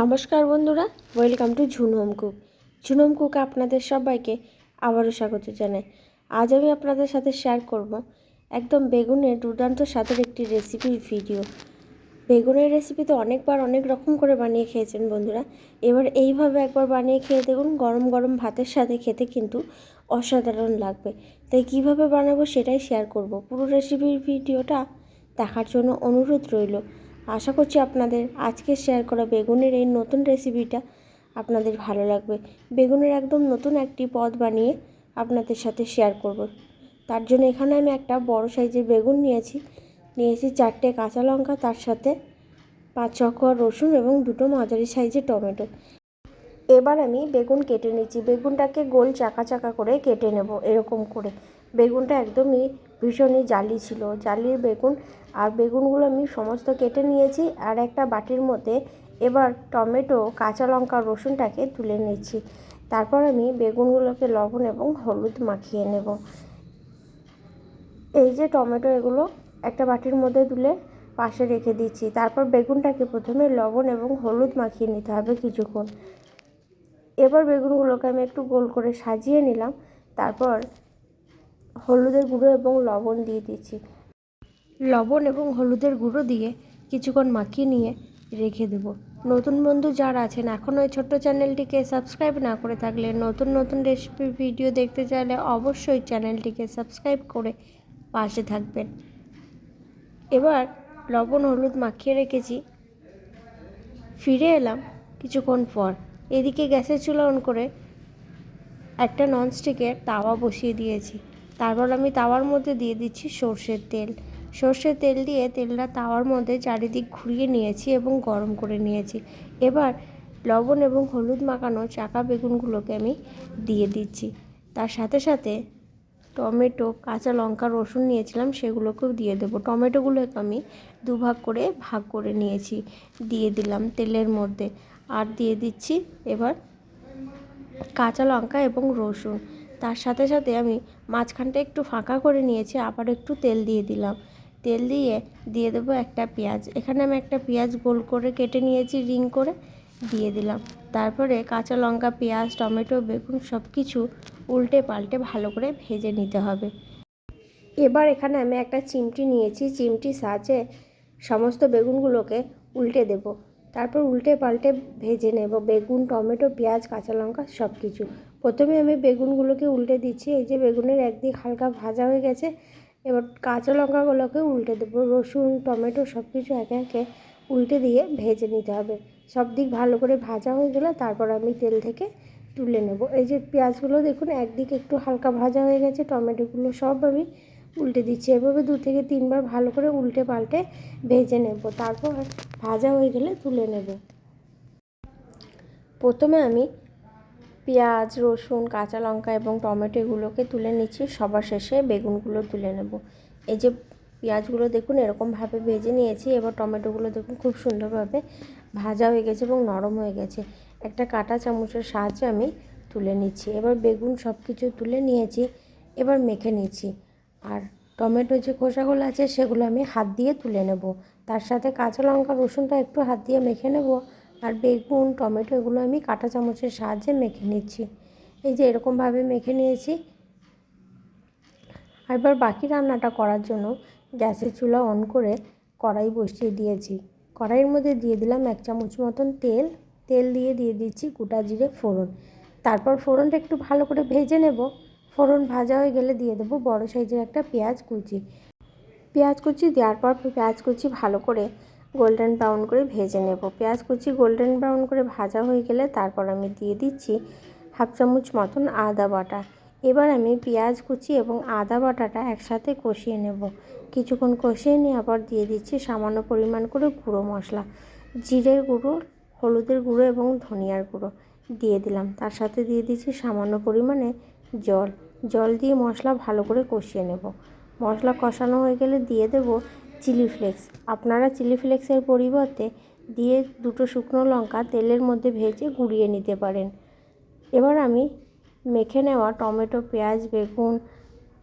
নমস্কার বন্ধুরা welcome to Jhunhum cook Jhunhum cook আপনাদের সবাইকে আবারও স্বাগত জানাই। আজ আমি আপনাদের সাথে শেয়ার করব একদম বেগুনের দুর্দান্ত স্বাদের একটি রেসিপির ভিডিও বেগুনের রেসিপি তো অনেকবার অনেক রকম করে বানিয়ে খেয়েছেন বন্ধুরা। এবার এইভাবে একবার বানিয়ে খেয়ে দেখুন, গরম গরম ভাতের সাথে খেতে কিন্তু অসাধারণ লাগবে। তাই কীভাবে বানাবো সেটাই শেয়ার করব। পুরো রেসিপির ভিডিওটা দেখার জন্য অনুরোধ রইল। আশা করছি আপনাদের আজকে শেয়ার করা বেগুনের এই নতুন রেসিপিটা আপনাদের ভালো লাগবে। বেগুনের একদম নতুন একটি পদ বানিয়ে আপনাদের সাথে শেয়ার করব। তার জন্য এখানে আমি একটা বড় সাইজের বেগুন নিয়েছি। নিয়েছি চারটে কাঁচা লঙ্কা, তার সাথে পাঁচ ছকোয়া রসুন এবং দুটো মাঝারি সাইজের টমেটো। এবার আমি বেগুন কেটে নিচ্ছি। বেগুনটাকে গোল চাকা চাকা করে কেটে নেব এরকম করে। বেগুনটা একদমই ভীষণই জালি ছিল, জালির বেগুন আর বেগুনগুলো আমি সমস্ত কেটে নিয়েছি আর একটা বাটির মধ্যে এবার টমেটো, কাঁচা লঙ্কা রসুনটাকে তুলে নিচ্ছি তারপর আমি বেগুনগুলোকে লবণ এবং হলুদ মাখিয়ে নেব। এই যে টমেটো এগুলো একটা বাটির মধ্যে তুলে পাশে রেখে দিচ্ছি। তারপর বেগুনটাকে প্রথমে লবণ এবং হলুদ মাখিয়ে নিতে হবে কিছুক্ষণ। এবার বেগুনগুলোকে আমি একটু গোল করে সাজিয়ে নিলাম। তারপর হলুদের গুঁড়ো এবং লবণ দিয়ে দিয়েছি। লবণ এবং হলুদের গুঁড়ো দিয়ে কিছুক্ষণ মাখিয়ে নিয়ে রেখে দেব। নতুন বন্ধু যারা আছেন এখনও এই ছোট্ট চ্যানেলটিকে সাবস্ক্রাইব না করে থাকলে নতুন নতুন রেসিপির ভিডিও দেখতে চাইলে অবশ্যই চ্যানেলটিকে সাবস্ক্রাইব করে পাশে থাকবেন। এবার লবণ, হলুদ মাখিয়ে রেখেছি। ফিরে এলাম কিছুক্ষণ পর। এদিকে গ্যাসের চুলা অন করে একটা ননস্টিকের তাওয়া বসিয়ে দিয়েছি। তারপর আমি তাওয়ার মধ্যে দিয়ে দিচ্ছি সর্ষের তেল। সর্ষের তেল দিয়ে তেলটা তাওয়ার মধ্যে চারিদিক ঘুরিয়ে নিয়েছি এবং গরম করে নিয়েছি। এবার লবণ এবং হলুদ মাখানো চাকা বেগুনগুলোকে আমি দিয়ে দিচ্ছি। তার সাথে সাথে টমেটো, কাঁচা লঙ্কা, রসুন নিয়েছিলাম, সেগুলোকেও দিয়ে দেবো। টমেটোগুলোকে আমি দুভাগ করে ভাগ করে নিয়েছি, দিয়ে দিলাম তেলের মধ্যে। আর দিয়ে দিচ্ছি এবার কাঁচা লঙ্কা এবং রসুন। তার সাথে সাথে আমি মাঝখানটা একটু ফাঁকা করে নিয়েছি, আবার একটু তেল দিয়ে দিলাম। তেল দিয়ে দিয়ে দেবো একটা পেঁয়াজ। এখানে আমি একটা পেঁয়াজ গোল করে কেটে নিয়েছি, রিং করে দিয়ে দিলাম। তারপরে কাঁচা লঙ্কা, পেঁয়াজ, টমেটো, বেগুন সব কিছু উল্টে পাল্টে ভালো করে ভেজে নিতে হবে। এবার এখানে আমি একটা চিমটি নিয়েছি। চিমটির সাহায্যে সমস্ত বেগুনগুলোকে উল্টে দেব। তারপর উল্টে পাল্টে ভেজে নেব। বেগুন, টমেটো, পেঁয়াজ, কাঁচা লঙ্কা সব কিছু প্রথমে আমি বেগুনগুলোকে উল্টে দিচ্ছি। এই যে বেগুনের একদিক হালকা ভাজা হয়ে গেছে, এবার কাঁচা লঙ্কাগুলোকে উল্টে দেবো। রসুন, টমেটো সব কিছু একে একে উল্টে দিয়ে ভেজে নিতে হবে। সব দিক ভালো করে ভাজা হয়ে গেলে তারপর আমি তেল থেকে তুলে নেব। এই যে পেঁয়াজগুলো দেখুন, একদিক একটু হালকা ভাজা হয়ে গেছে, টমেটোগুলো সব আমি উল্টে দিচ্ছি। এভাবে দু থেকে তিনবার ভালো করে উল্টে পাল্টে ভেজে নেব। তারপর ভাজা হয়ে গেলে তুলে নেব। প্রথমে আমি পেঁয়াজ, রসুন, কাঁচা লঙ্কা এবং টমেটো এগুলোকে তুলে নিচ্ছি। সবার শেষে বেগুনগুলো তুলে নেব। এই যে পেঁয়াজগুলো দেখুন, এরকমভাবে ভেজে নিয়েছি। এবার টমেটোগুলো দেখুন, খুব সুন্দরভাবে ভাজা হয়ে গেছে এবং নরম হয়ে গেছে। একটা কাঁটা চামচের সাহায্যে আমি তুলে নিচ্ছি। এবার বেগুন সব কিছু তুলে নিয়েছি, এবার মেখে নিচ্ছি। আর টমেটো যে খোসাগুলো আছে সেগুলো আমি হাত দিয়ে তুলে নেব। তার সাথে কাঁচা লঙ্কা, রসুনটা একটু হাত দিয়ে মেখে নেব আর বেগুন, টমেটো এগুলো আমি কাঁটা চামচের সাহায্যে মেখে নিচ্ছি। এই যে এরকমভাবে মেখে নিয়েছি। আর এবার বাকি রান্নাটা করার জন্য গ্যাসের চুলা অন করে কড়াই বসিয়ে দিয়েছি। কড়াইয়ের মধ্যে দিয়ে দিলাম এক চামচ মতন তেল। তেল দিয়ে দিয়ে দিচ্ছি গোটা জিরে ফোড়ন। তারপর ফোড়নটা একটু ভালো করে ভেজে নেব। ফোড়ন ভাজা হয়ে গেলে দিয়ে দেবো বড় সাইজের একটা পেঁয়াজ কুচি। পেঁয়াজ কুচি দেওয়ার পর পেঁয়াজ কুচি ভালো করে গোল্ডেন ব্রাউন করে ভেজে নেব। পেঁয়াজ কুচি গোল্ডেন ব্রাউন করে ভাজা হয়ে গেলে তারপর আমি দিয়ে দিচ্ছি হাফ চামচ মতন আদা বাটা। এবার আমি পেঁয়াজ কুচি এবং আদা বাটাটা একসাথে কষিয়ে নেব। কিছুক্ষণ কষিয়ে নিয়ে আবার দিয়ে দিচ্ছি সামান্য পরিমাণ করে গুঁড়ো মশলা। জিরের গুঁড়ো, হলুদের গুঁড়ো এবং ধনিয়ার গুঁড়ো দিয়ে দিলাম। তার সাথে দিয়ে দিচ্ছি সামান্য পরিমাণে জল। জল দিয়ে মশলা ভালো করে কষিয়ে নেব। মশলা কষানো হয়ে গেলে দিয়ে দেব চিলি ফ্লেক্স। আপনারা চিলি ফ্লেক্সের পরিবর্তে দিয়ে দুটো শুকনো লঙ্কা তেলের মধ্যে ভেজে গুঁড়িয়ে নিতে পারেন। এবার আমি মেখে নেওয়া টমেটো, পেঁয়াজ, বেগুন,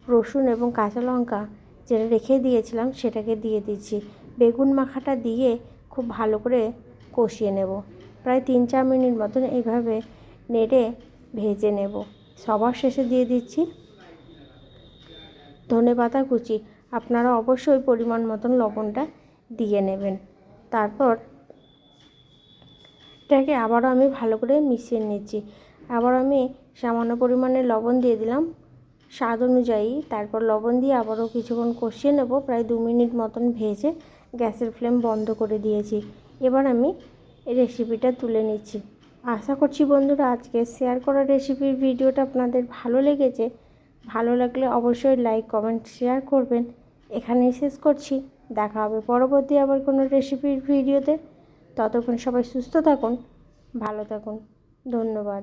রসুন এবং কাঁচা লঙ্কা যেটা রেখে দিয়েছিলাম সেটাকে দিয়ে দিচ্ছি। বেগুন মাখাটা দিয়ে খুব ভালো করে কষিয়ে নেব। প্রায় তিন চার মিনিট মতন এইভাবে নেড়ে ভেজে নেব। সবার শেষে দিয়ে দিচ্ছি। ধনে পাতা কুচি, আপনারা অবশ্যই পরিমাণ মতন লবণটা দিয়ে নেবেন। তারপর এটাকে আবারও আমি ভালো করে মিশিয়ে নিচ্ছি। আবার আমি সামান্য পরিমাণে লবণ দিয়ে দিলাম স্বাদ অনুযায়ী। তারপর লবণ দিয়ে আবারও কিছুক্ষণ কষিয়ে নেব, প্রায় দু মিনিট মতন ভেজে গ্যাসের ফ্লেম বন্ধ করে দিয়েছি। এবার আমি রেসিপিটা তুলে নিচ্ছি। আশা করছি বন্ধুরা আজকে শেয়ার করা রেসিপির ভিডিওটা আপনাদের ভালো লেগেছে। ভালো লাগলে অবশ্যই লাইক কমেন্ট শেয়ার করবেন। এখানেই শেষ করছি। দেখা হবে পরবর্তী আবার কোনো রেসিপির ভিডিওতে। ততক্ষণ সবাই সুস্থ থাকুন, ভালো থাকুন। ধন্যবাদ।